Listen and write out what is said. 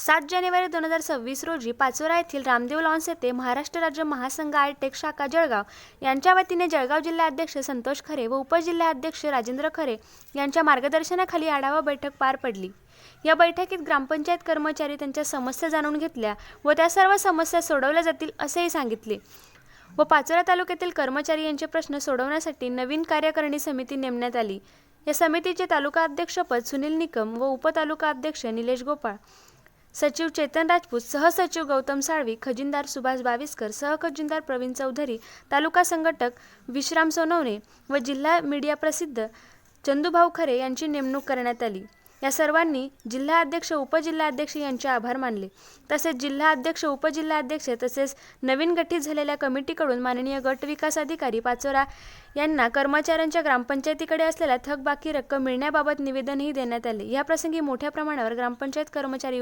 सात जानेवारी दोन हजार सव्वीस रोजी पाचोरा येथील रामदेव लॉन्स येथे महाराष्ट्र राज्य महासंघ आयटेक शाखा जळगाव यांच्या वतीने जळगाव जिल्हाध्यक्ष संतोष खरे व उपजिल्हाध्यक्ष राजेंद्र खरे यांच्या मार्गदर्शनाखाली आढावा बैठक पार पडली. या बैठकीत ग्रामपंचायत कर्मचारी त्यांच्या समस्या जाणून घेतल्या व त्या सर्व समस्या सोडवल्या जातील असेही सांगितले व पाचोरा तालुक्यातील कर्मचारी यांचे प्रश्न सोडवण्यासाठी नवीन कार्यकारिणी समिती नेमण्यात आली. या समितीचे तालुका अध्यक्षपद सुनील निकम व उपतालुका अध्यक्ष निलेश गोपाळ. सचिव चेतन राजपूत सहसचिव गौतम साळवी खजिनदार सुभाष बाविस्कर सहखजिनदार प्रवीण चौधरी तालुका संघटक विश्राम सोनवणे व जिल्हा मीडिया प्रसिद्ध चंदूभाऊ खरे यांची नेमणूक करण्यात आली. या सर्वांनी जिल्हा जिल्हाध्यक्ष उपजिल्हाध्यक्ष यांचे आभार मानले. तसेच जिल्हा जिल्हाध्यक्ष उपजिल्हाध्यक्ष तसेच नवीन गठीत झालेल्या कमिटीकडून माननीय गट विकास अधिकारी पाचोरा यांना कर्मचाऱ्यांच्या ग्रामपंचायतीकडे असलेल्या थकबाकी रक्कम मिळण्याबाबत निवेदनही देण्यात आले. या प्रसंगी मोठ्या प्रमाणावर ग्रामपंचायत कर्मचारी